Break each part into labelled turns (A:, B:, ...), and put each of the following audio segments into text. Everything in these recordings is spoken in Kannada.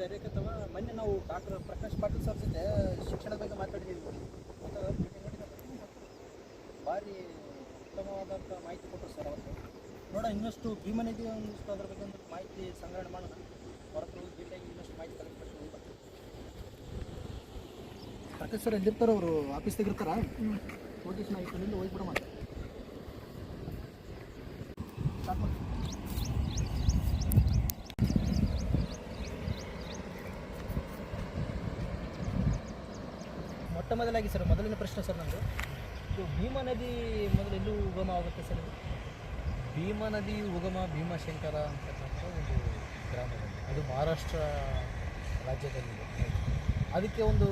A: ಡಾಕ್ಟರ್ ಪ್ರಕಾಶ್ ಪಾಟೀಲ್ ಸರ್ ಜೊತೆ ಶಿಕ್ಷಣದ ಬಗ್ಗೆ ಮಾತಾಡಿದ್ದೀವಿ ಭಾರಿ ಉತ್ತಮವಾದಂಥ ಮಾಹಿತಿ ಕೊಟ್ಟರು ಸರ್ ಅವತ್ತು ನೋಡ ಇನ್ನಷ್ಟು ಭೀಮನಿಧಿ ಒಂದಿಷ್ಟು ಅದ್ರ ಬಗ್ಗೆ ಒಂದು ಮಾಹಿತಿ ಸಂಗ್ರಹಣೆ ಮಾಡೋಣ. ಹೊರತು ಡೀಟೇಲ್ ಇನ್ನಷ್ಟು ಮಾಹಿತಿ ಕಲೆಕ್ಟ್ ಮಾಡ್ಕೊಂಡು ಪ್ರಕಾಶ್ ಸರ್ ಎಲ್ಲಿರ್ತಾರೆ ಅವರು? ಆಫೀಸ್ದಾಗ ಇರ್ತಾರ? ಹೋಗಿ ನಾ ಈ ಕಡೆಯಿಂದ ಹೋಗ್ಬಿಡ ಮತ್ತೆ ಸ್ಟಾರ್ಟ್ ಮಾಡಿ ಮೊಟ್ಟ ಮೊದಲಾಗಿ ಸರ್, ಮೊದಲನೇ ಪ್ರಶ್ನೆ ಸರ್ ನಮ್ಮದು ಇದು ಭೀಮಾ ನದಿ ಮೊದಲು ಎಲ್ಲೂ ಉಗಮ ಆಗುತ್ತೆ ಸರ್? ಇದು
B: ಭೀಮಾ ನದಿ ಉಗಮ, ಭೀಮಶಂಕರ ಅಂತಕ್ಕಂಥ ಒಂದು ಗ್ರಾಮದಲ್ಲಿ ಅದು ಮಹಾರಾಷ್ಟ್ರ ರಾಜ್ಯದಲ್ಲಿದೆ. ಅದಕ್ಕೆ ಒಂದು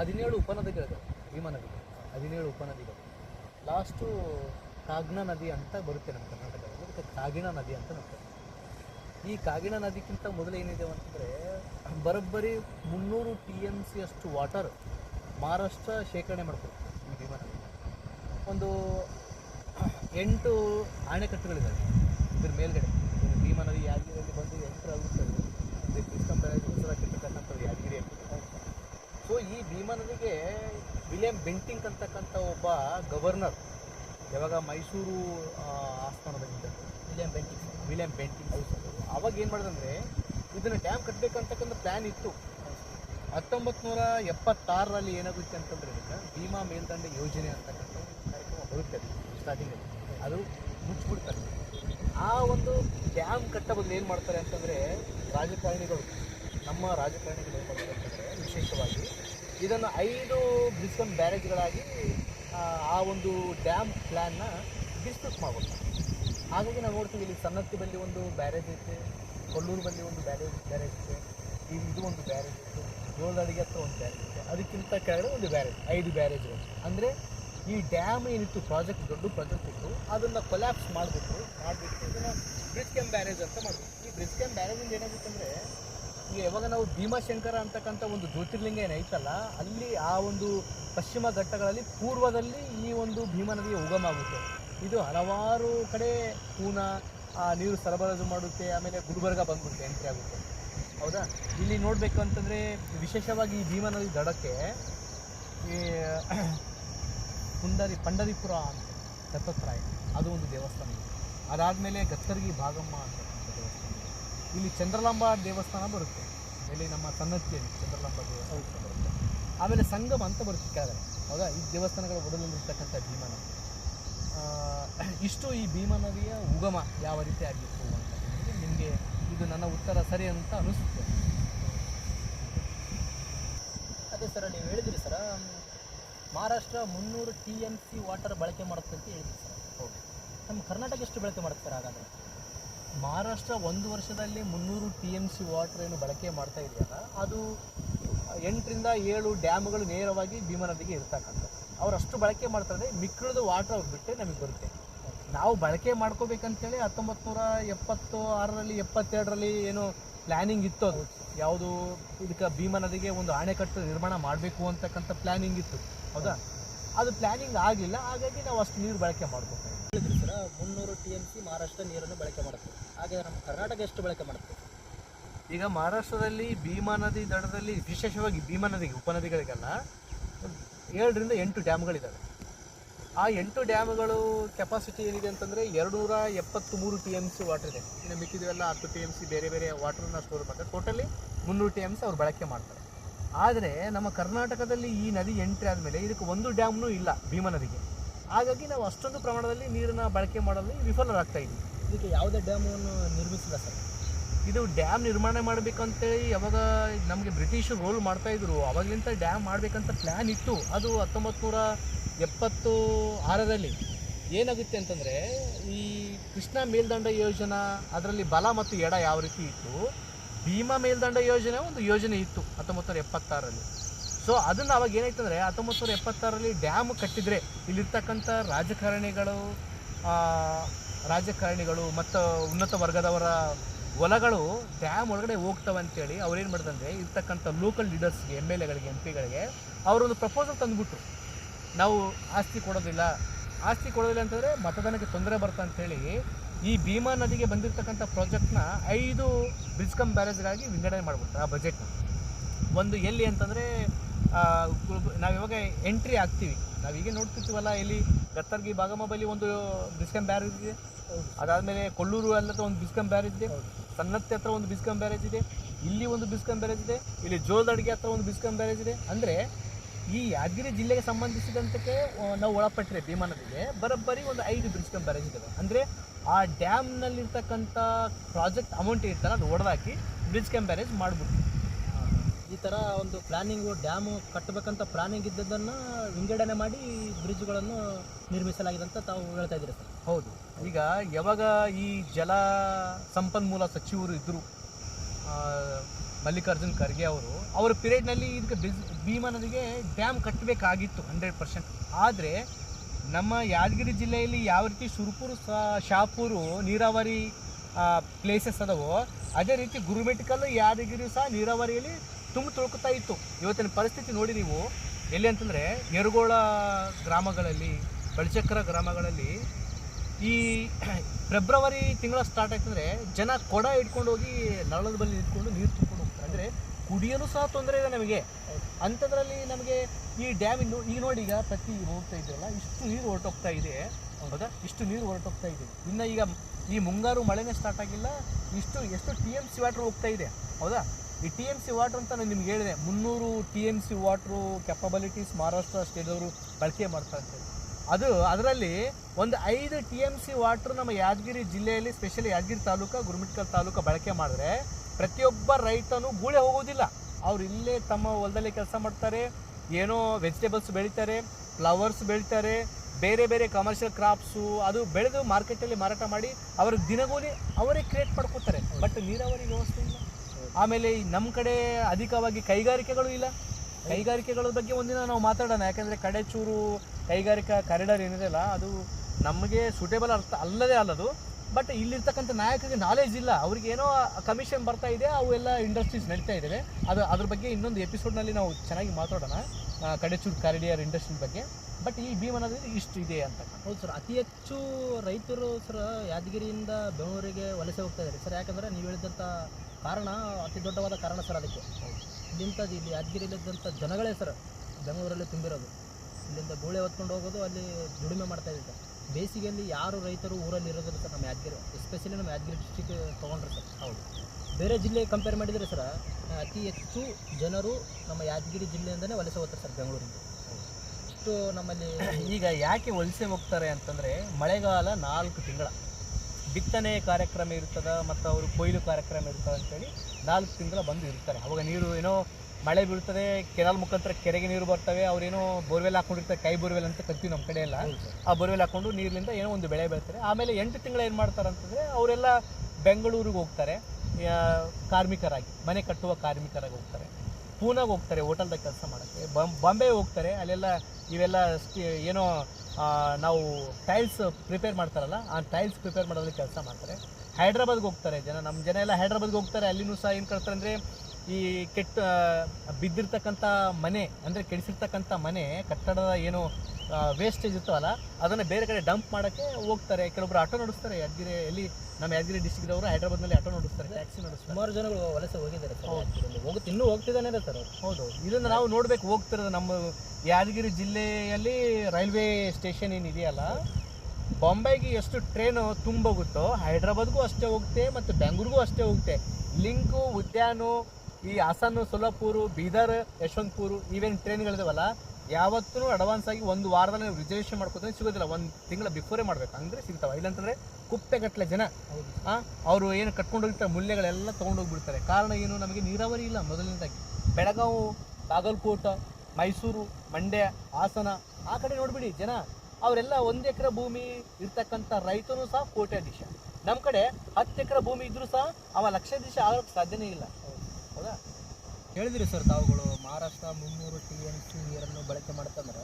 B: ಹದಿನೇಳು ಉಪನದಿಗಳಿದೆ ಭೀಮಾ ನದಿಗಳು ಹದಿನೇಳು ಉಪನದಿಗಳು. ಲಾಸ್ಟು ಕಾಗ್ನ ನದಿ ಅಂತ ಬರುತ್ತೆ ನಮ್ಮ ಕರ್ನಾಟಕದಲ್ಲಿ. ಅದಕ್ಕೆ ಕಾಗಿಣ ನದಿ ಅಂತ ನೋಡ್ತಾರೆ ಈ ಕಾಗಿಣ ನದಿಗಿಂತ ಮೊದಲು ಏನಿದೆ ಅಂತಂದರೆ ಬರೋಬ್ಬರಿ ಮುನ್ನೂರು ಟಿ ಎಂ ಸಿ ಅಷ್ಟು ವಾಟರ್ ಮಹಾರಾಷ್ಟ್ರ ಶೇಖರಣೆ ಮಾಡ್ತಾರೆ ಈ ಭೀಮಾ ಒಂದು ಎಂಟು ಅಣೆಕಟ್ಟುಗಳಿದ್ದಾವೆ ಇದ್ರ ಮೇಲ್ಗಡೆ. ಭೀಮಾ ನದಿ ಯಾದಗಿರಿಯಲ್ಲಿ ಬಂದು ಕೃಷ್ಣ ಬೆಳಗ್ಗೆ ಹೆಸರಾಗಿರ್ತಕ್ಕಂಥದ್ದು ಯಾದಗಿರಿ ಸೊ ಈ ಭೀಮಾ ವಿಲಿಯಂ ಬೆಂಟಿಂಗ್ ಅಂತಕ್ಕಂಥ ಒಬ್ಬ ಗವರ್ನರ್ ಯಾವಾಗ ಮೈಸೂರು ಆ, ಆಸ್ಥಾನದಲ್ಲಿದ್ದರು
A: ವಿಲಿಯಂ ಬೆಂಟಿಂಗ್.
B: William Bentinck. ಅವಾಗ ಏನು ಮಾಡಿದಂದ್ರೆ ಇದನ್ನು ಡ್ಯಾಮ್ ಕಟ್ಟಬೇಕಂತಕ್ಕಂಥ ಪ್ಲ್ಯಾನ್ ಇತ್ತು. ಹತ್ತೊಂಬತ್ತು ನೂರ ಎಪ್ಪತ್ತಾರರಲ್ಲಿ ಏನಾಗುತ್ತೆ ಅಂತಂದ್ರೆ ಭೀಮಾ ಮೇಲ್ದಂಡೆ ಯೋಜನೆ ಅಂತಕ್ಕಂಥ ಕಾರ್ಯಕ್ರಮ ಬರುತ್ತೆ ಸ್ಟಾರ್ಟಿಂಗಲ್ಲಿ ಅದು ಮುಚ್ಚಿಬಿಡ್ತಾರೆ ಆ ಒಂದು ಡ್ಯಾಮ್ ಕಟ್ಟ ಬದಲು ಏನು ಮಾಡ್ತಾರೆ ಅಂತಂದರೆ ರಾಜಕಾರಣಿಗಳು ನಮ್ಮ ರಾಜಕಾರಣಿಗಳು ಏನು ಮಾಡ್ತಾರೆ ಅಂತಂದರೆ ವಿಶೇಷವಾಗಿ ಇದನ್ನು ಐದು ಬ್ರಿಸ್ಕಮ್ ಬ್ಯಾರೇಜ್ಗಳಾಗಿ ಆ, ಒಂದು ಡ್ಯಾಮ್ ಪ್ಲ್ಯಾನ್ನ ಡಿಸ್ಕಸ್ ಮಾಡ್ಬೋದು. ಹಾಗಾಗಿ ನಾವು ನೋಡ್ತೀವಿ ಇಲ್ಲಿ ಸನ್ನತ್ತಿ ಬಲ್ಲಿ ಒಂದು ಬ್ಯಾರೇಜ್ ಐತೆ ಕೊಲ್ಲೂರು ಬಲ್ಲಿ ಒಂದು ಬ್ಯಾರೇಜ್ ಬ್ಯಾರೇಜ್ ಇದೆ ಇದು ಒಂದು ಬ್ಯಾರೇಜ್ ಇತ್ತು ಜೋಳದಡಿಗೆ ಹತ್ರ ಒಂದು ಬ್ಯಾರೇಜ್ ಇದೆ ಅದಕ್ಕಿಂತ ಕೆಳಗಡೆ ಒಂದು ಬ್ಯಾರೇಜ್, ಐದು ಬ್ಯಾರೇಜ್ಗಳು ಅಂದರೆ ಈ ಡ್ಯಾಮ್ ಏನಿತ್ತು, ಪ್ರಾಜೆಕ್ಟ್, ದೊಡ್ಡ ಪ್ರಾಜೆಕ್ಟ್ ಇತ್ತು, ಅದನ್ನು ಕೊಲ್ಯಾಪ್ಸ್ ಮಾಡಿಬಿಟ್ಟು ಮಾಡಿಬಿಟ್ಟು ಇದನ್ನು ಬ್ರಿಜ್ ಕ್ಯಾಮ್ ಬ್ಯಾರೇಜ್ ಅಂತ ಮಾಡಬೇಕು ಈ ಬ್ರಿಡ್ಜ್ ಕ್ಯಾಮ್ ಬ್ಯಾರೇಜಿಂದ ಏನಾಗುತ್ತೆ ಅಂದರೆ ಈಗ ಯಾವಾಗ ನಾವು ಭೀಮಾಶಂಕರ ಅಂತಕ್ಕಂಥ ಒಂದು ಜ್ಯೋತಿರ್ಲಿಂಗ ಏನೈತಲ್ಲ ಅಲ್ಲಿ ಆ ಒಂದು ಪಶ್ಚಿಮ ಘಟ್ಟಗಳಲ್ಲಿ, ಪೂರ್ವದಲ್ಲಿ ಈ ಒಂದು ಭೀಮಾ ನದಿಗೆ ಉಗಮ ಆಗುತ್ತೆ. ಇದು ಹಲವಾರು ಕಡೆ ಪೂನಾ ಆ ನೀರು ಸರಬರಾಜು ಮಾಡುತ್ತೆ, ಆಮೇಲೆ ಗುಲ್ಬರ್ಗ ಬಂದ್ಬಿಡುತ್ತೆ, ಎಂಟ್ರಿ ಆಗುತ್ತೆ. ಹೌದಾ? ಇಲ್ಲಿ ನೋಡಬೇಕು ಅಂತಂದರೆ ವಿಶೇಷವಾಗಿ ಈ ಭೀಮಾ ನದಿ ದಡಕ್ಕೆ ಈ ಪುಂಡರಿ, ಪಂಡರಿಪುರ ಅಂತ ದತ್ತಾತ್ರಾಯ ಅದು ಒಂದು ದೇವಸ್ಥಾನ. ಇದೆ ಅದಾದಮೇಲೆ ಗತ್ತರ್ಗಿ ಭಾಗಮ್ಮ ಅಂತಕ್ಕಂಥ ದೇವಸ್ಥಾನ. ಇದೆ ಇಲ್ಲಿ ಚಂದ್ರಲಾಂಬ ದೇವಸ್ಥಾನ ಬರುತ್ತೆ. ಇಲ್ಲಿ ನಮ್ಮ ಸನ್ನತಿಯಲ್ಲಿ ಚಂದ್ರಲಾಂಬ ದೇವಸ್ಥಾನ ಬರುತ್ತೆ. ಆಮೇಲೆ ಸಂಗಮ ಅಂತ ಬರುತ್ತೆ ಹೌದಾ? ಈ ದೇವಸ್ಥಾನಗಳ ಒಡಲಲ್ಲಿರ್ತಕ್ಕಂಥ ಭೀಮನ. ಇಷ್ಟು ಈ ಭೀಮಾ ನದಿಯ ಉಗಮ ಯಾವ ರೀತಿ ಆಗಿತ್ತು? ಅಂತ ಇದು ನನ್ನ ಉತ್ತರ ಸರಿ ಅಂತ ಅನಿಸುತ್ತೆ.
A: ಅದೇ ಸರ್ ನೀವು ಹೇಳಿದಿರಿ ಸರ್ ಮಹಾರಾಷ್ಟ್ರ ಮುನ್ನೂರು ಟಿ ಎಂ ಸಿ ವಾಟರ್ ಬಳಕೆ ಮಾಡುತ್ತೆ ಅಂತ ಹೇಳಿದ್ರಿ ಸರ್.
B: ಹೌದು
A: ನಮ್ಮ ಕರ್ನಾಟಕ ಎಷ್ಟು ಬಳಕೆ ಮಾಡುತ್ತೆ ಸರ್ ಹಾಗಾದರೆ?
B: ಮಹಾರಾಷ್ಟ್ರ ಒಂದು ವರ್ಷದಲ್ಲಿ ಮುನ್ನೂರು ಟಿ ಎಂ ಸಿ ವಾಟರ್ ಏನು ಬಳಕೆ ಮಾಡ್ತಾ ಇದೆಯಲ್ಲ ಅದು ಎಂಟರಿಂದ ಏಳು ಡ್ಯಾಮ್ಗಳು ನೇರವಾಗಿ ಭೀಮಾ ನದಿಗೆ ಇರ್ತಕ್ಕಂಥದ್ದು ಅವರಷ್ಟು ಬಳಕೆ ಮಾಡ್ತಾರೆ ಮಿಕ್ಕಿಳಿದ ವಾಟರ್ ಅವ್ರು ಬಿಟ್ಟರೆ ನಮಗೆ ಬರುತ್ತೆ. ನಾವು ಬಳಕೆ ಮಾಡ್ಕೋಬೇಕಂತೇಳಿ ಹತ್ತೊಂಬತ್ತು ನೂರ ಎಪ್ಪತ್ತು ಆರರಲ್ಲಿ ಎಪ್ಪತ್ತೆರಡರಲ್ಲಿ ಏನು ಪ್ಲ್ಯಾನಿಂಗ್ ಇತ್ತು ಅದು. ಯಾವುದು ಇದಕ್ಕೆ ಭೀಮಾ ನದಿಗೆ ಒಂದು ಅಣೆಕಟ್ಟು ನಿರ್ಮಾಣ ಮಾಡಬೇಕು ಅಂತಕ್ಕಂಥ ಪ್ಲ್ಯಾನಿಂಗ್ ಇತ್ತು. ಹೌದಾ? ಅದು ಪ್ಲ್ಯಾನಿಂಗ್ ಆಗಲಿಲ್ಲ ಹಾಗಾಗಿ ನಾವು ಅಷ್ಟು ನೀರು ಬಳಕೆ ಮಾಡ್ಬೋದು
A: ಹೇಳಿದ್ರಿ ಸರ್, ಮುನ್ನೂರು ಟಿ ಎಂ ಸಿ ಮಹಾರಾಷ್ಟ್ರ ನೀರನ್ನು ಬಳಕೆ ಮಾಡುತ್ತೆ. ಹಾಗೆ ನಮ್ಮ ಕರ್ನಾಟಕ ಎಷ್ಟು ಬಳಕೆ ಮಾಡುತ್ತೆ?
B: ಈಗ ಮಹಾರಾಷ್ಟ್ರದಲ್ಲಿ ಭೀಮಾ ನದಿ ದಡದಲ್ಲಿ ವಿಶೇಷವಾಗಿ ಭೀಮಾ ನದಿಗೆ, ಉಪನದಿಗಳಿಗೆಲ್ಲ ಏಳರಿಂದ ಎಂಟು ಡ್ಯಾಮ್ಗಳಿದ್ದಾವೆ ಆ ಎಂಟು ಡ್ಯಾಮ್ಗಳು ಕೆಪಾಸಿಟಿ ಏನಿದೆ ಅಂತಂದರೆ ಎರಡು ನೂರ ಎಪ್ಪತ್ತು ಮೂರು ಟಿ ಎಂ ಸಿ ವಾಟರ್ ಇದೆ. ಇನ್ನು ಮಿಕ್ಕಿದೆಲ್ಲ ಹತ್ತು ಟಿ ಎಂ ಸಿ ಬೇರೆ ಬೇರೆ ವಾಟ್ರನ್ನ ಸ್ಟೋರ್ ಮಾಡ್ತಾರೆ. ಟೋಟಲಿ ಮುನ್ನೂರು ಟಿ ಎಂ ಸಿ ಅವ್ರು ಬಳಕೆ ಮಾಡ್ತಾರೆ. ಆದರೆ ನಮ್ಮ ಕರ್ನಾಟಕದಲ್ಲಿ ಈ ನದಿ ಎಂಟ್ರಿ ಆದಮೇಲೆ ಇದಕ್ಕೆ ಒಂದು ಡ್ಯಾಮ್ನೂ ಇಲ್ಲ ಭೀಮಾ ನದಿಗೆ. ಹಾಗಾಗಿ ನಾವು ಅಷ್ಟೊಂದು ಪ್ರಮಾಣದಲ್ಲಿ ನೀರನ್ನು ಬಳಕೆ ಮಾಡಲು ವಿಫಲರಾಗ್ತಾ ಇದ್ದೀವಿ.
A: ಇದಕ್ಕೆ ಯಾವುದೇ ಡ್ಯಾಮನ್ನು ನಿರ್ಮಿಸಿಲ್ಲ ಸರ್.
B: ಇದು ಡ್ಯಾಮ್ ನಿರ್ಮಾಣ ಮಾಡಬೇಕಂತೇಳಿ ಯಾವಾಗ ನಮಗೆ ಬ್ರಿಟಿಷರು ರೋಲ್ ಮಾಡ್ತಾ ಇದ್ರು. ಅವಾಗಲಿಂದ ಡ್ಯಾಮ್ ಮಾಡಬೇಕಂತ ಪ್ಲ್ಯಾನ್ ಇತ್ತು. ಅದು ಹತ್ತೊಂಬತ್ತು ನೂರ ಎಪ್ಪತ್ತು ಆರರಲ್ಲಿ ಏನಾಗುತ್ತೆ ಅಂತಂದರೆ, ಈ ಕೃಷ್ಣ ಮೇಲ್ದಂಡ ಯೋಜನಾ, ಅದರಲ್ಲಿ ಬಲ ಮತ್ತು ಎಡ ಯಾವ ರೀತಿ ಇತ್ತು? ಭೀಮಾ ಮೇಲ್ದಂಡ ಯೋಜನೆ ಒಂದು ಯೋಜನೆ ಇತ್ತು ಹತ್ತೊಂಬತ್ತು ನೂರ ಎಪ್ಪತ್ತಾರರಲ್ಲಿ ಸೊ ಅದನ್ನು ಅವಾಗ ಏನಾಯ್ತು ಅಂದರೆ ಹತ್ತೊಂಬತ್ತು ನೂರ ಎಪ್ಪತ್ತಾರರಲ್ಲಿ ಡ್ಯಾಮ್ ಕಟ್ಟಿದರೆ ಇಲ್ಲಿರ್ತಕ್ಕಂಥ ರಾಜಕಾರಣಿಗಳು ರಾಜಕಾರಣಿಗಳು ಮತ್ತು ಉನ್ನತ ವರ್ಗದವರ ಹೊಲಗಳು ಡ್ಯಾಮ್ ಒಳಗಡೆ ಹೋಗ್ತವೆ ಅಂತೇಳಿ ಅವ್ರೇನು ಮಾಡಿದಂದ್ರೆ ಇರ್ತಕ್ಕಂಥ ಲೋಕಲ್ ಲೀಡರ್ಸ್ಗೆ ಎಂ ಎಲ್ ಎಗಳಿಗೆ ಎಂ ಪಿಗಳಿಗೆ ಅವರೊಂದು ಪ್ರಪೋಸಲ್ ತಂದುಬಿಟ್ರು. ನಾವು ಆಸ್ತಿ ಕೊಡೋದಿಲ್ಲ. ಆಸ್ತಿ ಕೊಡೋದಿಲ್ಲ ಅಂತಂದರೆ ಮತದಾನಕ್ಕೆ ತೊಂದರೆ ಬರ್ತಾ ಅಂತೇಳಿ ಈ ಭೀಮಾ ನದಿಗೆ ಬಂದಿರತಕ್ಕಂಥ ಪ್ರಾಜೆಕ್ಟ್ನ ಐದು ಬ್ರಿಡ್ಜ್ ಕಮ್ ಬ್ಯಾರೇಜ್ಗಾಗಿ ವಿಂಗಡಣೆ ಮಾಡಿಬಿಟ್ರು ಆ ಬಜೆಟ್ನ ಒಂದು ಎಲ್ಲಿ ಅಂತಂದರೆ ನಾವು ಇವಾಗ ಎಂಟ್ರಿ ಆಗ್ತೀವಿ ನಾವು ಈಗ ನೋಡ್ತಿರ್ತೀವಲ್ಲ, ಇಲ್ಲಿ ಗತ್ತರ್ಗಿ ಬಾಗಮಬಲಿ ಒಂದು ಬಿಸ್ಕಮ್ ಬ್ಯಾರೇಜ್ ಇದೆ. ಅದಾದಮೇಲೆ ಕೊಲ್ಲೂರು ಅಲ್ಲದ ಒಂದು ಬಿಸ್ಕಮ್ ಬ್ಯಾರೇಜ್ ಇದೆ. ಸನ್ನತ್ತೆ ಹತ್ರ ಒಂದು ಬಿಸ್ಕಮ್ ಬ್ಯಾರೇಜ್ ಇದೆ. ಇಲ್ಲಿ ಒಂದು ಬಿಸ್ಕಮ್ ಬ್ಯಾರೇಜ್ ಇದೆ. ಇಲ್ಲಿ ಜೋಲ್ದಡ್ಗೆ ಹತ್ರ ಒಂದು ಬಿಸ್ಕಂ ಬ್ಯಾರೇಜ್ ಇದೆ. ಅಂದರೆ ಈ ಯಾದಗಿರಿ ಜಿಲ್ಲೆಗೆ ಸಂಬಂಧಿಸಿದಂತೆ ನಾವು ಒಳಪಟ್ಟರೆ ಭೀಮಾ ನದಿಗೆ ಬರೋಬ್ಬರಿ ಒಂದು ಐದು ಬಿಸ್ಕಮ್ ಬ್ಯಾರೇಜ್ ಇದ್ದಾವೆ ಅಂದರೆ ಆ ಡ್ಯಾಮ್ನಲ್ಲಿರ್ತಕ್ಕಂಥ ಪ್ರಾಜೆಕ್ಟ್ ಅಮೌಂಟ್ ಇರ್ತಲ್ಲ, ಅದು ಒಡೆದಾಕಿ ಬ್ರಿಡ್ಜ್ ಕ್ಯಾಂಪ್ ಬ್ಯಾರೇಜ್ ಮಾಡಿಬಿಟ್ಟು
A: ಥರ ಒಂದು ಪ್ಲಾನಿಂಗು, ಡ್ಯಾಮು ಕಟ್ಟಬೇಕಂತ ಪ್ಲಾನಿಂಗ್ ಇದ್ದದ್ದನ್ನು ವಿಂಗಡಣೆ ಮಾಡಿ ಬ್ರಿಡ್ಜ್ಗಳನ್ನು ನಿರ್ಮಿಸಲಾಗಿದೆ ಅಂತ ತಾವು ಹೇಳ್ತಾ ಇದ್ದೀರಿ ಸರ್?
B: ಹೌದು. ಈಗ ಯಾವಾಗ ಈ ಜಲ ಸಂಪನ್ಮೂಲ ಸಚಿವರು ಇದ್ದರು ಮಲ್ಲಿಕಾರ್ಜುನ್ ಖರ್ಗೆ ಅವರು, ಅವರ ಪೀರಿಯಡ್ನಲ್ಲಿ ಇದಕ್ಕೆ ಬಿಸ್ ಭೀಮಾ ನದಿಗೆ ಡ್ಯಾಮ್ ಕಟ್ಟಬೇಕಾಗಿತ್ತು ಹಂಡ್ರೆಡ್ ಪರ್ಸೆಂಟ್. ಆದರೆ ನಮ್ಮ ಯಾದಗಿರಿ ಜಿಲ್ಲೆಯಲ್ಲಿ ಯಾವ ರೀತಿ ಸುರ್ಪುರು ಶಾಪೂರು, ನೀರಾವರಿ ಪ್ಲೇಸಸ್ ಅದಾವೋ, ಅದೇ ರೀತಿ ಗುರುಮೆಟ್ಕಲ್ಲು ಯಾದಗಿರಿ ಸಹ ನೀರಾವರಿಯಲ್ಲಿ ತುಂಬ ತುಳುಕುತ್ತಾ ಇತ್ತು. ಇವತ್ತಿನ ಪರಿಸ್ಥಿತಿ ನೋಡಿ ನೀವು, ಎಲ್ಲಿ ಅಂತಂದರೆ ಯರಗೋಳ ಗ್ರಾಮಗಳಲ್ಲಿ ಬಳಚಕ್ಕರ ಗ್ರಾಮಗಳಲ್ಲಿ ಈ ಫೆಬ್ರವರಿ ತಿಂಗಳ ಸ್ಟಾರ್ಟ್ ಆಗ್ತಂದರೆ ಜನ ಕೊಡ ಇಟ್ಕೊಂಡು ಹೋಗಿ ನಳದ ಬಳಿ ಇಟ್ಕೊಂಡು ನೀರು ತುಂಬಿಕೊಂಡು ಹೋಗ್ತಾರೆ. ಅಂದರೆ ಕುಡಿಯಲು ಸಹ ತೊಂದರೆ ಇದೆ ನಮಗೆ. ಅಂಥದ್ರಲ್ಲಿ ನಮಗೆ ಈ ಡ್ಯಾಮ್ ಇನ್ನು, ಈಗ ನೋಡಿ ಈಗ ಪ್ರತಿ ಹೋಗ್ತಾ ಇದೆಯಲ್ಲ, ಇಷ್ಟು ನೀರು ಹೊರಟೋಗ್ತಾ ಇದೆ. ಹೌದಾ? ಇಷ್ಟು ನೀರು ಹೊರಟೋಗ್ತಾ ಇದೆ. ಇನ್ನು ಈಗ ಈ ಮುಂಗಾರು ಮಳೆನೇ ಸ್ಟಾರ್ಟ್ ಆಗಿಲ್ಲ, ಇಷ್ಟು ಎಷ್ಟು ಟಿ ಎಂ ಸಿ ವಾಟ್ರ್ ಹೋಗ್ತಾ ಇದೆ. ಹೌದಾ? ಈ ಟಿ ಎಂ ಸಿ ವಾಟ್ರ್ ಅಂತ ನಾನು ನಿಮ್ಗೆ ಹೇಳಿದೆ, ಮುನ್ನೂರು T M C water capabilities Maharashtra ಸ್ಟೇಟವರು ಬಳಕೆ ಮಾಡ್ತಾ ಅದು, ಅದರಲ್ಲಿ ಒಂದು ಐದು ಟಿ ಎಂ ಸಿ ವಾಟ್ರ್ ನಮ್ಮ ಯಾದಗಿರಿ ಜಿಲ್ಲೆಯಲ್ಲಿ ಸ್ಪೆಷಲಿ ಯಾದಗಿರಿ ತಾಲೂಕು, ಗುರುಮಿಟ್ಕಲ್ ತಾಲೂಕು ಬಳಕೆ ಮಾಡಿದ್ರೆ ಪ್ರತಿಯೊಬ್ಬ ರೈತನು ಗೂಳೆ ಹೋಗೋದಿಲ್ಲ. ಅವ್ರು ಇಲ್ಲೇ ತಮ್ಮ ಹೊಲದಲ್ಲಿ ಕೆಲಸ ಮಾಡ್ತಾರೆ, ಏನೋ ವೆಜಿಟೇಬಲ್ಸ್ ಬೆಳಿತಾರೆ ಫ್ಲವರ್ಸ್ ಬೆಳಿತಾರೆ, ಬೇರೆ ಬೇರೆ ಕಮರ್ಷಿಯಲ್ ಕ್ರಾಪ್ಸು ಅದು ಬೆಳೆದು ಮಾರ್ಕೆಟಲ್ಲಿ ಮಾರಾಟ ಮಾಡಿ ಅವರ ದಿನಗೂಲಿ ಅವರೇ ಕ್ರಿಯೇಟ್ ಮಾಡ್ಕೋತಾರೆ ಬಟ್ ನೀರಾವರಿ ವ್ಯವಸ್ಥೆ ಇಲ್ಲ. ಆಮೇಲೆ ನಮ್ಮ ಕಡೆ ಅಧಿಕವಾಗಿ ಕೈಗಾರಿಕೆಗಳು ಇಲ್ಲ. ಕೈಗಾರಿಕೆಗಳ ಬಗ್ಗೆ ಒಂದಿನ ನಾವು ಮಾತಾಡೋಣ. ಯಾಕಂದರೆ ಕಡೆಚೂರು ಕೈಗಾರಿಕಾ ಕಾರಿಡಾರ್ ಏನಿದೆಯಲ್ಲ, ಅದು ನಮಗೆ ಸೂಟೇಬಲ್ ಅರ್ಥ ಅಲ್ಲದೇ ಅಲ್ಲದು. ಬಟ್ ಇಲ್ಲಿರ್ತಕ್ಕಂಥ ನಾಯಕರಿಗೆ ನಾಲೆಜ್ ಇಲ್ಲ. ಅವ್ರಿಗೆ ಏನೋ ಕಮಿಷನ್ ಬರ್ತಾ ಇದೆ ಅವೆಲ್ಲ ಇಂಡಸ್ಟ್ರೀಸ್ ನಡೀತಾ ಇದ್ದಾವೆ ಅದು ಅದ್ರ ಬಗ್ಗೆ ಇನ್ನೊಂದು ಎಪಿಸೋಡ್ನಲ್ಲಿ ನಾವು ಚೆನ್ನಾಗಿ ಮಾತಾಡೋಣ. ಕಡೆಚೂರು ಕಾರಿಡಿಯರ್ ಇಂಡಸ್ಟ್ರಿ ಬಗ್ಗೆ. ಬಟ್ ಈ ಭೀಮನದಲ್ಲಿ ಇಷ್ಟು ಇದೆ ಅಂತ.
A: ಹೌದು ಸರ್, ಅತಿ ಹೆಚ್ಚು ರೈತರು ಸರ್ ಯಾದಗಿರಿಯಿಂದ ಬೆಂಗಳೂರಿಗೆ ವಲಸೆ ಹೋಗ್ತಾ ಇದ್ದಾರೆ. ಸರ್, ಯಾಕಂದರೆ ನೀವು ಹೇಳಿದಂಥ ಕಾರಣ ಅತಿ ದೊಡ್ಡವಾದ ಕಾರಣ ಸರ್ ಅದಕ್ಕೆ. ಇಲ್ಲಿಂಥದ್ದು ಇಲ್ಲಿ ಯಾದಗಿರಿಯಲ್ಲಿದ್ದಂಥ ಜನಗಳೇ ಸರ್ ಬೆಂಗಳೂರಲ್ಲಿ ತುಂಬಿರೋದು. ಇಲ್ಲಿಂದ ಗೂಳೆ ಹೊತ್ಕೊಂಡು ಹೋಗೋದು ಅಲ್ಲಿ ದುಡಿಮೆ ಮಾಡ್ತಾ ಇದ್ದಾರೆ. ಬೇಸಿಗೆಯಲ್ಲಿ ಯಾರು ರೈತರು ಊರಲ್ಲಿ ಇರೋದಿಲ್ಲ ಸರ್ ನಮ್ಮ ಯಾದಗಿರಿ ಎಸ್ಪೆಷಲಿ ನಮ್ಮ ಯಾದಗಿರಿ ಡಿಸ್ಟಿಕ್ ತೊಗೊಂಡ್ರೆ ಸರ್.
B: ಹೌದು.
A: ಬೇರೆ ಜಿಲ್ಲೆ ಕಂಪೇರ್ ಮಾಡಿದರೆ ಸರ್ ಅತಿ ಹೆಚ್ಚು ಜನರು ನಮ್ಮ ಯಾದಗಿರಿ ಜಿಲ್ಲೆಯಿಂದಲೇ ವಲಸೆ ಹೋಗ್ತಾರೆ ಸರ್ ಬೆಂಗಳೂರಿಂದ. ಇಷ್ಟು ನಮ್ಮಲ್ಲಿ
B: ಈಗ ಯಾಕೆ ವಲಸೆ ಹೋಗ್ತಾರೆ ಅಂತಂದರೆ ಮಳೆಗಾಲ ನಾಲ್ಕು ತಿಂಗಳ. ಬಿತ್ತನೆ ಕಾರ್ಯಕ್ರಮ ಇರ್ತದೆ ಮತ್ತು ಅವರು ಕೊಯ್ಲು ಕಾರ್ಯಕ್ರಮ ಇರ್ತದೆ ಅಂತೇಳಿ ನಾಲ್ಕು ತಿಂಗಳ ಬಂದು ಇರ್ತಾರೆ. ಅವಾಗ ನೀರು ಏನೋ ಮಳೆ ಬೀಳ್ತದೆ ಕೆನಾಲ್ ಮುಖಾಂತರ ಕೆರೆಗೆ ನೀರು ಬರ್ತವೆ ಅವರೇನೋ ಬೋರ್ವೆಲ್ ಹಾಕೊಂಡಿರ್ತಾರೆ ಕೈ ಬೋರ್ವೆಲ್ ಅಂತ ಕರಿತೀವಿ ನಮ್ಮ ಕಡೆ ಎಲ್ಲ. ಆ ಬೋರ್ವೆಲ್ ಹಾಕೊಂಡು ನೀರಿನಿಂದ ಏನೋ ಒಂದು ಬೆಳೆ ಬೆಳಿತಾರೆ. ಆಮೇಲೆ ಎಂಟು ತಿಂಗಳು ಏನು ಮಾಡ್ತಾರೆ ಅಂತಂದರೆ ಅವರೆಲ್ಲ ಬೆಂಗಳೂರಿಗೆ ಹೋಗ್ತಾರೆ. ಕಾರ್ಮಿಕರಾಗಿ ಮನೆ ಕಟ್ಟುವ ಕಾರ್ಮಿಕರಾಗಿ ಹೋಗ್ತಾರೆ. ಪೂನಾಗೆ ಹೋಗ್ತಾರೆ ಹೋಟೆಲ್ದಾಗ ಕೆಲಸ ಮಾಡೋಕ್ಕೆ. ಬಾಂಬೆ ಹೋಗ್ತಾರೆ ಅಲ್ಲೆಲ್ಲ ಇವೆಲ್ಲ ಏನೋ ನಾವು ಟೈಲ್ಸ್ ಪ್ರಿಪೇರ್ ಮಾಡ್ತಾರಲ್ಲ, ಆ ಟೈಲ್ಸ್ ಪ್ರಿಪೇರ್ ಮಾಡೋದಕ್ಕೆ ಕೆಲಸ ಮಾಡ್ತಾರೆ. ಹೈದ್ರಾಬಾದ್ಗೆ ಹೋಗ್ತಾರೆ ಜನ ನಮ್ಮ ಜನ ಎಲ್ಲ ಹೈದ್ರಾಬಾದ್ಗೆ ಹೋಗ್ತಾರೆ, ಅಲ್ಲಿನೂ ಸಹ ಏನು ಕಳ್ತಾರೆ ಅಂದರೆ, ಈ ಕೆಟ್ಟ ಬಿದ್ದಿರ್ತಕ್ಕಂಥ ಮನೆ, ಅಂದರೆ ಕೆಡಿಸಿರ್ತಕ್ಕಂಥ ಮನೆ, ಕಟ್ಟಡದ ಏನು ವೇಸ್ಟೇಜ್ ಇರ್ತವಲ್ಲ ಅದನ್ನು ಬೇರೆ ಕಡೆ ಡಂಪ್ ಮಾಡೋಕ್ಕೆ ಹೋಗ್ತಾರೆ. ಕೆಲವೊಬ್ಬರು ಆಟೋ ನಡೆಸ್ತಾರೆ. ಯಾದಗಿರಿ ಎಲ್ಲಿ ನಮ್ಮ ಯಾದಗಿರಿ ಡಿಸ್ಟಿಕ್ದವರು ಹೈದ್ರಾಬಾದ್ನಲ್ಲಿ ಆಟೋ ನಡೆಸ್ತಾರೆ ಟ್ಯಾಕ್ಸಿ ನಡೆಸ್ತಾರೆ.
A: ಸುಮಾರು ಜನಗಳು ವಲಸೆ ಹೋಗಿದ್ದಾರೆ. ಹೋಗುತ್ತೆ ಇನ್ನೂ ಹೋಗ್ತಿದ್ದಾನೆ ಸರ್
B: ಹೌದು. ಇದನ್ನು ನಾವು ನೋಡಬೇಕು ಹೋಗ್ತಿರೋದು. ನಮ್ಮ ಯಾದಗಿರಿ ಜಿಲ್ಲೆಯಲ್ಲಿ ರೈಲ್ವೆ ಸ್ಟೇಷನ್ ಏನಿದೆಯಲ್ಲ ಬಾಂಬೆಗೆ ಎಷ್ಟು ಟ್ರೈನು ತುಂಬೋಗುತ್ತೋ ಹೈದ್ರಾಬಾದ್ಗೂ ಅಷ್ಟೇ ಹೋಗುತ್ತೆ ಮತ್ತು ಬೆಂಗ್ಳೂರಿಗೂ ಅಷ್ಟೇ ಹೋಗುತ್ತೆ. ಲಿಂಕು ಉದ್ಯಾನು ಈ ಹಾಸನ ಸೊಲಾಪುರು ಬೀದರ್ ಯಶವಂತಪುರ ಇವೇನು ಟ್ರೈನ್ಗಳಿದಾವಲ್ಲ ಯಾವತ್ತೂ ಅಡ್ವಾನ್ಸ್ ಆಗಿ ಒಂದು ವಾರದಲ್ಲಿ ರಿಸರ್ವೇಷನ್ ಮಾಡ್ಕೋದ್ರೆ ಸಿಗೋದಿಲ್ಲ. ಒಂದು ತಿಂಗಳ ಬಿಫೋರೇ ಮಾಡ್ಬೇಕು. ಅಂದರೆ ಸಿಗ್ತಾವೆ. ಇಲ್ಲಾಂತಂದರೆ ಕುಪ್ಪೆಗಟ್ಟಲೆ ಜನ ಅವರು ಏನು ಕಟ್ಕೊಂಡೋಗಿರ್ತಾರೆ ಮೂಲ್ಯಗಳೆಲ್ಲ ತೊಗೊಂಡೋಗ್ಬಿಡ್ತಾರೆ ಕಾರಣ ಏನು? ನಮಗೆ ನೀರಾವರಿ ಇಲ್ಲ ಮೊದಲನೇದಾಗಿ. ಬೆಳಗಾವು, ಬಾಗಲಕೋಟ, ಮೈಸೂರು, ಮಂಡ್ಯ, ಹಾಸನ, ಆ ಕಡೆ ನೋಡಿಬಿಡಿ ಜನ. ಅವರೆಲ್ಲ ಒಂದು ಎಕರೆ ಭೂಮಿ ಇರ್ತಕ್ಕಂಥ ರೈತರು ಸಹ ಕೋಟ್ಯಾಧೀಶ ನಮ್ಮ ಕಡೆ ಹತ್ತು ಎಕರೆ ಭೂಮಿ ಇದ್ದರೂ ಸಹ ಅವ ಲಕ್ಷಾಧೀಶ ಆಗೋಕ್ಕೆ ಸಾಧ್ಯನೇ ಇಲ್ಲ. ಹೌದಾ?
A: ಹೇಳಿದ್ರಿ ಸರ್ ತಾವುಗಳು ಮಹಾರಾಷ್ಟ್ರ ಮುನ್ನೂರು ಟಿ ಎಂ ಸಿ ನೀರನ್ನು ಬಳಕೆ ಮಾಡ್ತಂದ್ರೆ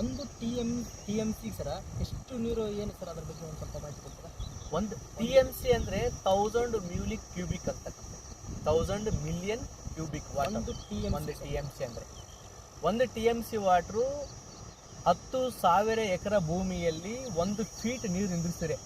A: ಒಂದು T M T M C ಸರ ಎಷ್ಟು ನೀರು ಏನು ಸರ್ ಅದ್ರ ಬಗ್ಗೆ ಒಂದು ಸ್ವಲ್ಪ ಮಾಹಿತಿ ಕೊಡ್ತೀರಾ?
B: ಒಂದು ಟಿ ಎಂ ಸಿ ಅಂದರೆ ತೌಸಂಡ್ ಮ್ಯೂಲಿಕ್ ಕ್ಯೂಬಿಕ್ ಅಂತಕ್ಕಂಥ ತೌಸಂಡ್ ಮಿಲಿಯನ್ ಕ್ಯೂಬಿಕ್ ವಾಟರ್.
A: ಒಂದು ಟಿ ಎಂ
B: ಒಂದು ಟಿ ಎಂ ಸಿ ಅಂದರೆ. ಒಂದು ಟಿ ಎಂ ಸಿ ವಾಟ್ರು ಹತ್ತು ಸಾವಿರ ಎಕರೆ ಭೂಮಿಯಲ್ಲಿ ಒಂದು ಫೀಟ್ ನೀರು ನಿಂದಿರ್ತಾರೆ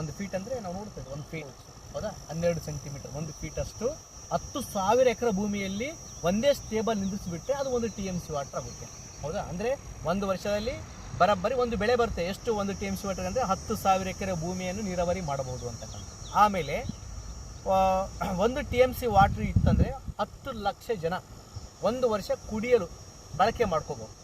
B: ಒಂದು ಫೀಟ್ ಅಂದರೆ ನಾವು ನೋಡ್ತೇವೆ ಒಂದು ಫೀಟ್. ಹೌದಾ? ಹನ್ನೆರಡು ಸೆಂಟಿಮೀಟರ್ ಒಂದು ಫೀಟ್ ಅಷ್ಟು ಹತ್ತು ಸಾವಿರ ಎಕರೆ ಭೂಮಿಯಲ್ಲಿ ಒಂದೇ ಸ್ಟೇಬಲ್ ನಿಂದಿಸಿಬಿಟ್ಟರೆ ಅದು ಒಂದು ಟಿ ಎಂ ಸಿ ವಾಟರ್ ಆಗುತ್ತೆ. ಹೌದಾ? ಅಂದರೆ ಒಂದು ವರ್ಷದಲ್ಲಿ ಬರೋಬ್ಬರಿ ಒಂದು ಬೆಳೆ ಬರುತ್ತೆ. ಎಷ್ಟು ಒಂದು ಟಿ ಎಂ ಸಿ ವಾಟರ್ ಅಂದರೆ ಹತ್ತು ಸಾವಿರ ಎಕರೆ ಭೂಮಿಯನ್ನು ನೀರಾವರಿ ಮಾಡಬಹುದು ಅಂತಕ್ಕಂಥ ಆಮೇಲೆ ಒಂದು ಟಿ ಎಂ ಸಿ ವಾಟ್ರ್ ಇತ್ತಂದರೆ ಹತ್ತು ಲಕ್ಷ ಜನ ಒಂದು ವರ್ಷ ಕುಡಿಯಲು ಬಳಕೆ ಮಾಡ್ಕೋಬಹುದು.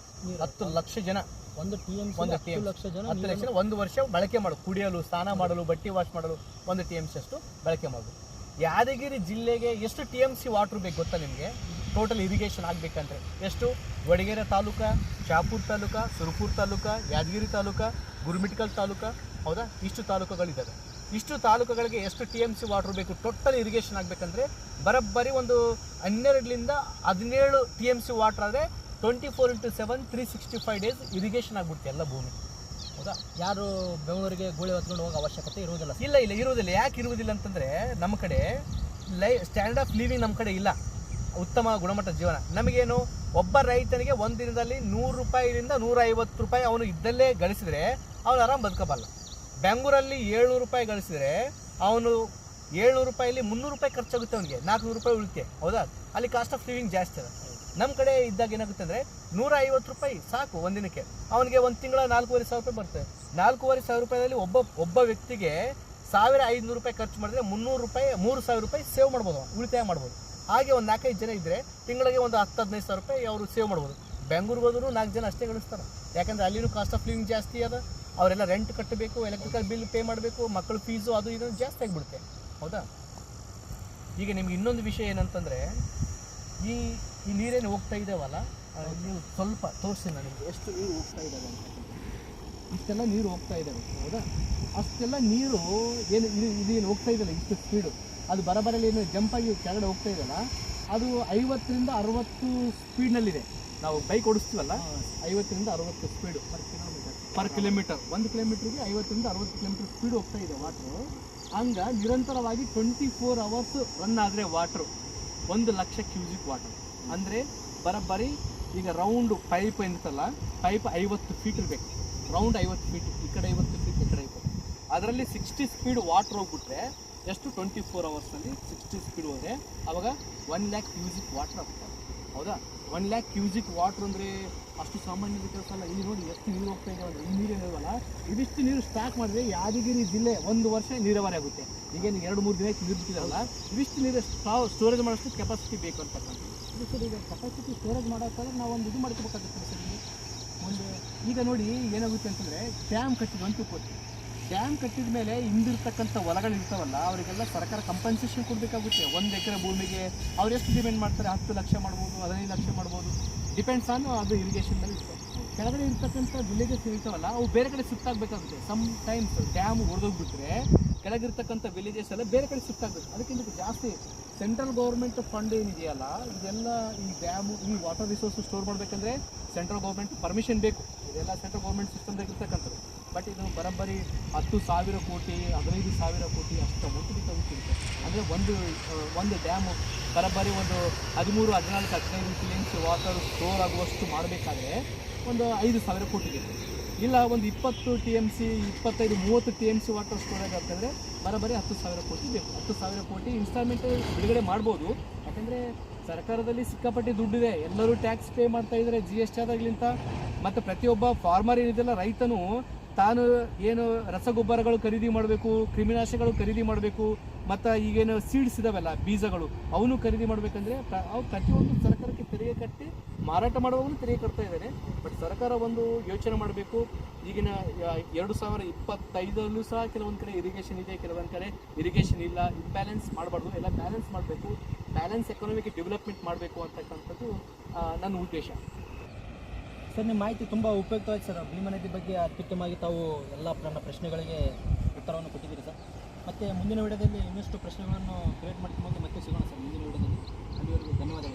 B: ಹತ್ತು ಲಕ್ಷ ಜನ.
A: ಒಂದು ಟಿ ಎಂ
B: ಒಂದು
A: ಟಿ
B: ಎಂ
A: ಲಕ್ಷ ಜನ
B: ಹತ್ತು ಲಕ್ಷ ಒಂದು ವರ್ಷ ಬಳಕೆ ಮಾಡು. ಕುಡಿಯಲು ಸ್ನಾನ ಮಾಡಲು ಬಟ್ಟೆ ವಾಶ್ ಮಾಡಲು ಒಂದು ಟಿ ಎಂ ಸಿ ಅಷ್ಟು ಬಳಕೆ ಮಾಡಬಹುದು ಯಾದಗಿರಿ ಜಿಲ್ಲೆಗೆ ಎಷ್ಟು ಟಿ ಎಂ ಸಿ ವಾಟ್ರ್ ಬೇಕು ಗೊತ್ತಾ ನಿಮಗೆ? ಟೋಟಲ್ ಇರಿಗೇಷನ್ ಆಗಬೇಕಂದ್ರೆ ಎಷ್ಟು? ವಡಗೇರೆ ತಾಲೂಕ, ಶಾಪುರ್ ತಾಲೂಕ, ಸುರಪುರ್ ತಾಲೂಕ, ಯಾದಗಿರಿ ತಾಲೂಕ, ಗುರುಮಿಟ್ಕಲ್ ತಾಲೂಕ, ಹೌದಾ? ಇಷ್ಟು ತಾಲೂಕುಗಳಿದ್ದಾವೆ. ಇಷ್ಟು ತಾಲೂಕುಗಳಿಗೆ ಎಷ್ಟು ಟಿ ಎಂ ಸಿ ವಾಟ್ರ್ ಬೇಕು? ಟೋಟಲ್ ಇರಿಗೇಷನ್ ಆಗಬೇಕಂದ್ರೆ ಬರೋಬ್ಬರಿ ಒಂದು ಹನ್ನೆರಡರಿಂದ ಹದಿನೇಳು ಟಿ ಎಂ ಸಿ ವಾಟ್ರ್ ಆದರೆ twenty four into seven three sixty five days irrigation ಆಗ್ಬಿಡುತ್ತೆ ಎಲ್ಲ ಭೂಮಿ. ಹೌದಾ?
A: ಯಾರು ಬೆಂಗಳೂರಿಗೆ ಗೋಳಿ ಹೊತ್ಕೊಂಡು ಹೋಗೋ ಅವಶ್ಯಕತೆ ಇರುವುದಿಲ್ಲ.
B: ಇಲ್ಲ ಇಲ್ಲ, ಇರುವುದಿಲ್ಲ. ಯಾಕೆ ಇರುವುದಿಲ್ಲ ಅಂತಂದರೆ ನಮ್ಮ ಕಡೆ ಲೈ ಸ್ಟ್ಯಾಂಡರ್ಡ್ ಆಫ್ ಲಿವಿಂಗ್ ನಮ್ಮ ಕಡೆ ಇಲ್ಲ. ಉತ್ತಮ ಗುಣಮಟ್ಟದ ಜೀವನ. ನಮಗೇನು ಒಬ್ಬ ರೈತನಿಗೆ ಒಂದು ದಿನದಲ್ಲಿ ನೂರು ರೂಪಾಯಿಯಿಂದ ನೂರ ಐವತ್ತು ರೂಪಾಯಿ ಅವನು ಇದ್ದಲ್ಲೇ ಗಳಿಸಿದರೆ ಅವನು ಆರಾಮ್ ಬದುಕಬಲ್ಲ. ಬೆಂಗಳೂರಲ್ಲಿ ಏಳ್ನೂರು ರೂಪಾಯಿ ಗಳಿಸಿದರೆ ಅವನು ಏಳ್ನೂರು ರೂಪಾಯಲ್ಲಿ ಮುನ್ನೂರು ರೂಪಾಯಿ ಖರ್ಚಾಗುತ್ತೆ ಅವನಿಗೆ. ನಾಲ್ಕುನೂರು ರೂಪಾಯಿ ಉಳಿತೆ ಹೌದಾ? ಅಲ್ಲಿ ಕಾಸ್ಟ್ ಆಫ್ ಲಿವಿಂಗ್ ಜಾಸ್ತಿ ಅದ ನಮ್ಮ ಕಡೆ ಇದ್ದಾಗ ಏನಾಗುತ್ತೆ ಅಂದರೆ ನೂರ ಐವತ್ತು ರೂಪಾಯಿ ಸಾಕು ಒಂದಿನಕ್ಕೆ. ಅವನಿಗೆ ಒಂದು ತಿಂಗಳ ನಾಲ್ಕೂವರೆ ಸಾವಿರ ರೂಪಾಯಿ ಬರುತ್ತೆ. ನಾಲ್ಕೂವರೆ ಸಾವಿರ ರೂಪಾಯಿದಲ್ಲಿ ಒಬ್ಬ ಒಬ್ಬ ವ್ಯಕ್ತಿಗೆ ಸಾವಿರ ಐದುನೂರು ರೂಪಾಯಿ ಖರ್ಚು ಮಾಡಿದ್ರೆ ಮುನ್ನೂರು ರೂಪಾಯಿ, ಮೂರು ಸಾವಿರ ರೂಪಾಯಿ ಸೇವ್ ಮಾಡ್ಬೋದು ಉಳಿತಾಯ ಮಾಡ್ಬೋದು. ಹಾಗೆ ಒಂದು ನಾಲ್ಕೈದು ಜನ ಇದ್ದರೆ ತಿಂಗಳಿಗೆ ಒಂದು ಹತ್ತು, ಹದಿನೈದು ಸಾವಿರ ರೂಪಾಯಿ ಅವರು ಸೇವ್ ಮಾಡ್ಬೋದು. ಬೆಂಗಳೂರಿಗೆ ಹೋದ್ರು ನಾಲ್ಕು ಜನ ಅಷ್ಟೇ ಗಳಿಸ್ತಾರೆ. ಯಾಕಂದರೆ ಅಲ್ಲಿನೂ ಕಾಸ್ಟ್ ಆಫ್ ಲಿವಿಂಗ್ ಜಾಸ್ತಿ ಅದ. ಅವರೆಲ್ಲ ರೆಂಟ್ ಕಟ್ಟಬೇಕು ಎಲೆಕ್ಟ್ರಿಕಲ್ ಬಿಲ್ ಪೇ ಮಾಡಬೇಕು ಮಕ್ಕಳ ಫೀಸು ಅದು ಇದು ಜಾಸ್ತಿ ಆಗಿಬಿಡುತ್ತೆ. ಹೌದಾ? ಈಗ ನಿಮ್ಗೆ ಇನ್ನೊಂದು ವಿಷಯ ಏನಂತಂದರೆ ಈ ಈ ನೀರೇನು ಹೋಗ್ತಾ ಇದ್ದಾವಲ್ಲ ನೀವು ಸ್ವಲ್ಪ ತೋರಿಸಿ ನನಗೆ ಎಷ್ಟು ನೀರು ಹೋಗ್ತಾ ಇದ್ದಾವೆ ಅಂತ. ಇಷ್ಟೆಲ್ಲ ನೀರು ಹೋಗ್ತಾ ಇದ್ದಾವೆ ಹೌದಾ? ಅಷ್ಟೆಲ್ಲ ನೀರು ಏನು ಇದು ಇದೇನು ಹೋಗ್ತಾ ಇದೆಯಲ್ಲ ಇಷ್ಟು ಸ್ಪೀಡು ಅದು ಬರಬರಲ್ಲಿ ಏನು ಜಂಪಾಗಿ ಆಗಿ ಕೆಳಗಡೆ ಹೋಗ್ತಾ ಇದೆಯಲ್ಲ ಅದು ಐವತ್ತರಿಂದ ಅರವತ್ತು ಸ್ಪೀಡ್ನಲ್ಲಿದೆ ನಾವು ಬೈಕ್ ಓಡಿಸ್ತೀವಲ್ಲ ಐವತ್ತರಿಂದ ಅರವತ್ತು speed per kilometre per kilometre ಒಂದು ಕಿಲೋಮೀಟ್ರಿಗೆ ಐವತ್ತರಿಂದ ಅರವತ್ತು ಕಿಲೋಮೀಟರ್ ಸ್ಪೀಡ್ ಹೋಗ್ತಾ ಇದೆ ವಾಟ್ರು ಹಂಗೆ ನಿರಂತರವಾಗಿ ಟ್ವೆಂಟಿ ಫೋರ್ ಅವರ್ಸ್ ರನ್ ಆದರೆ ವಾಟ್ರು ಒಂದು ಲಕ್ಷ ಕ್ಯೂಸಿಕ್ ವಾಟರ್ ಅಂದರೆ ಬರೋಬ್ಬರಿ, ಈಗ ರೌಂಡ್ ಪೈಪ್ ಏನಿರ್ತಲ್ಲ ಪೈಪ್ ಐವತ್ತು ಫೀಟ್ ಇರಬೇಕು. ರೌಂಡ್ ಐವತ್ತು ಫೀಟ್ ಈ ಕಡೆ ಐವತ್ತು ಫೀಟ್ ಈ ಕಡೆ ಐವತ್ತು ಅದರಲ್ಲಿ ಸಿಕ್ಸ್ಟಿ ಸ್ಪೀಡ್ ವಾಟ್ರ್ ಹೋಗ್ಬಿಟ್ರೆ ಎಷ್ಟು? ಟ್ವೆಂಟಿ ಫೋರ್ ಅವರ್ಸಲ್ಲಿ ಸಿಕ್ಸ್ಟಿ ಸ್ಪೀಡ್ ಹೋದರೆ ಅವಾಗ ಒನ್ ಲ್ಯಾಕ್ ಕ್ಯೂಸಿಕ್ ವಾಟ್ರ್ ಆಗ್ತದೆ. ಹೌದಾ? ಒನ್ ಲ್ಯಾಕ್ ಕ್ಯೂಸಿಕ್ ವಾಟ್ರ್ ಅಂದರೆ ಅಷ್ಟು ಸಾಮಾನ್ಯದ ಕೆಲಸ ಅಲ್ಲ. ಇಲ್ಲಿ ನೋಡಿ ಎಷ್ಟು ನೀರು ಹೋಗ್ತಾ ಇದೆ ಅಂದರೆ ಈ ನೀರು ಹೇಳುವಲ್ಲ ಇದಿಷ್ಟು ನೀರು ಸ್ಟಾಕ್ ಮಾಡಿದ್ರೆ ಯಾದಗಿರಿ ಜಿಲ್ಲೆ ಒಂದು ವರ್ಷ ನೀರಾವರಿ ಆಗುತ್ತೆ. ಈಗೇನು ಎರಡು ಮೂರು ದಿನಕ್ಕೆ ನೀರು ಬಿಟ್ಟಿದಾವಲ್ಲ ಇವಿಷ್ಟು ನೀರು ಸ್ಟೋರೇಜ್ ಮಾಡೋಷ್ಟು ಕೆಪಾಸಿಟಿ ಬೇಕು ಅಂತಕ್ಕಂಥದ್ದು
A: ಇದು ಸರ್, ಈಗ ಕೆಪಾಸಿಟಿ ಸ್ಟೋರೇಜ್ ಮಾಡೋಕ್ಕಾದ್ರೆ ನಾವು ಒಂದು ಇದು ಮಾಡ್ಕೋಬೇಕಾಗುತ್ತೆ ಸರ್
B: ಒಂದು ಈಗ ನೋಡಿ ಏನಾಗುತ್ತೆ ಅಂತಂದರೆ ಡ್ಯಾಮ್ ಕಟ್ಟಿದ್ವಿ ಅಂತ ತಿಳ್ಕೊತೀವಿ ಡ್ಯಾಮ್ ಕಟ್ಟಿದ ಮೇಲೆ ಹಿಂದಿರ್ತಕ್ಕಂಥ ಹೊಲಗಳು ಇರ್ತಾವಲ್ಲ, ಅವರಿಗೆಲ್ಲ ಸರ್ಕಾರ ಕಂಪನ್ಸೇಷನ್ ಕೊಡಬೇಕಾಗುತ್ತೆ. ಒಂದು ಎಕರೆ ಭೂಮಿಗೆ ಅವ್ರು ಎಷ್ಟು ಡಿಪೆಂಡ್ ಮಾಡ್ತಾರೆ? ಹತ್ತು ಲಕ್ಷ ಮಾಡ್ಬೋದು, ಹದಿನೈದು ಲಕ್ಷ ಮಾಡ್ಬೋದು. ಡಿಪೆಂಡ್ಸ್ ಆನ್ ಅದು ಇರಿಗೇಷನ್ ಮೇಲೆ ಇರ್ತದೆ. ಕೆಳಗಡೆ ಇರ್ತಕ್ಕಂಥ ವಿಲೇಜಸ್ ಇರ್ತಾವಲ್ಲ, ಅವು ಬೇರೆ ಕಡೆ ಶಿಫ್ಟ್ ಆಗಬೇಕಾಗುತ್ತೆ. ಸಮ್ ಟೈಮ್ಸ್ ಡ್ಯಾಮ್ ಹೊಡೆದೋಗ್ಬಿಟ್ರೆ ಕೆಳಗಿರ್ತಕ್ಕಂಥ ವಿಲೇಜಸ್ ಎಲ್ಲ ಬೇರೆ ಕಡೆ ಸುತ್ತಾಗಬೇಕು ಅದಕ್ಕಿಂತ ಜಾಸ್ತಿ ಸೆಂಟ್ರಲ್ ಗೌರ್ಮೆಂಟ್ ಫಂಡ್ ಏನಿದೆಯಲ್ಲ, ಇದೆಲ್ಲ ಈ ಡ್ಯಾಮು ಈ ವಾಟರ್ ರಿಸೋರ್ಸು ಸ್ಟೋರ್ ಮಾಡಬೇಕಂದ್ರೆ ಸೆಂಟ್ರಲ್ ಗೌರ್ಮೆಂಟ್ ಪರ್ಮಿಷನ್ ಬೇಕು. ಇದೆಲ್ಲ ಸೆಂಟ್ರಲ್ ಗೌರ್ಮೆಂಟ್ ಸಿಸ್ಟಮ್ದಾಗ ಇರ್ತಕ್ಕಂಥದ್ದು. ಬಟ್ ಇದು ಬರೋಬ್ಬರಿ ಹತ್ತು ಸಾವಿರ ಕೋಟಿ, ಹದಿನೈದು ಸಾವಿರ ಕೋಟಿ ಅಷ್ಟು ಮುಟ್ಟಿಗೆ ಬೇಕಾಗುತ್ತೆ ಅಂದರೆ ಒಂದು ಒಂದು ಡ್ಯಾಮು ಬರೋಬ್ಬರಿ ಒಂದು ಹದಿಮೂರು, ಹದಿನಾಲ್ಕು, ಹದಿನೈದು T M C water store ಆಗುವಷ್ಟು ಮಾಡಬೇಕಾದ್ರೆ ಒಂದು ಐದು ಸಾವಿರ ಕೋಟಿ ಇದೆ ಇಲ್ಲ ಒಂದು ಇಪ್ಪತ್ತು ಟಿ ಎಂ ಸಿ ಇಪ್ಪತ್ತೈದು, ಮೂವತ್ತು T M C water storage ಆಗ್ತಂದರೆ ಬರೋಬ್ಬರಿ ಹತ್ತು ಸಾವಿರ ಕೋಟಿ ಬೇಕು. ಹತ್ತು ಸಾವಿರ ಕೋಟಿ ಇನ್ಸ್ಟಾಲ್ಮೆಂಟ್ ಬಿಡುಗಡೆ ಮಾಡ್ಬೋದು. ಯಾಕಂದರೆ ಸರ್ಕಾರದಲ್ಲಿ ಸಿಕ್ಕಾಪಟ್ಟೆ ದುಡ್ಡಿದೆ. ಎಲ್ಲರೂ ಟ್ಯಾಕ್ಸ್ ಪೇ ಮಾಡ್ತಾ ಇದ್ದಾರೆ. ಜಿ ಎಸ್ ಟಿ ಆದಾಗ್ಲಿಂತ. ಮತ್ತು ಪ್ರತಿಯೊಬ್ಬ ಫಾರ್ಮರ್ ಏನಿದೆಯಲ್ಲ ರೈತನು ತಾನು ಏನು ರಸಗೊಬ್ಬರಗಳು ಖರೀದಿ ಮಾಡಬೇಕು, ಕ್ರಿಮಿನಾಶಕಗಳು ಖರೀದಿ ಮಾಡಬೇಕು, ಮತ್ತು ಈಗೇನು ಸೀಡ್ಸ್ ಇದಾವೆಲ್ಲ, ಬೀಜಗಳು, ಅವನು ಖರೀದಿ ಮಾಡಬೇಕಂದ್ರೆ ಅವು ಪ್ರತಿಯೊಂದು ಸರ್ಕಾರಕ್ಕೆ ತೆರಿಗೆ ಕಟ್ಟಿ ಮಾರಾಟ ಮಾಡುವಾಗಲೂ ತೆರಿಗೆ ಕಟ್ತಾ ಇದ್ದಾರೆ ಬಟ್ ಸರ್ಕಾರ ಒಂದು ಯೋಚನೆ ಮಾಡಬೇಕು. ಈಗಿನ ಎರಡು ಸಾವಿರ ಇಪ್ಪತ್ತೈದರಲ್ಲೂ ಸಹ ಕೆಲವೊಂದು ಕಡೆ ಇರಿಗೇಷನ್ ಇದೆ, ಕೆಲವೊಂದು ಕಡೆ ಇರಿಗೇಷನ್ ಇಲ್ಲ. ಇಂಬ್ಯಾಲೆನ್ಸ್ ಮಾಡಬಾರ್ದು. ಎಲ್ಲ ಬ್ಯಾಲೆನ್ಸ್ ಮಾಡಬೇಕು. ಬ್ಯಾಲೆನ್ಸ್ ಎಕನಾಮಿಕ್ ಡೆವಲಪ್ಮೆಂಟ್ ಮಾಡಬೇಕು ಅಂತಕ್ಕಂಥದ್ದು ನನ್ನ ಉದ್ದೇಶ.
A: ಸರ್, ನಿಮ್ಮ ಮಾಹಿತಿ ತುಂಬ ಉಪಯುಕ್ತವಾಗಿದೆ ಸರ್. ಭೀಮನದಿ ಬಗ್ಗೆ ಅತ್ಯುತ್ತಮವಾಗಿ ತಾವು ಎಲ್ಲ ನನ್ನ ಪ್ರಶ್ನೆಗಳಿಗೆ ಉತ್ತರವನ್ನು ಕೊಟ್ಟಿದ್ದೀರಿ ಸರ್. ಮತ್ತು ಮುಂದಿನ ವಿಡಿಯೋದಲ್ಲಿ ಇನ್ನಷ್ಟು ಪ್ರಶ್ನೆಗಳನ್ನು ಕ್ರಿಯೇಟ್ ಮಾಡ್ಕೊಂಡು ಮತ್ತೆ ಸಿಗೋಣ ಸರ್. ಮುಂದಿನ ವಿಡಿಯೋದಲ್ಲಿ. ಅಲ್ಲಿವರೆಗೂ ಧನ್ಯವಾದಗಳು.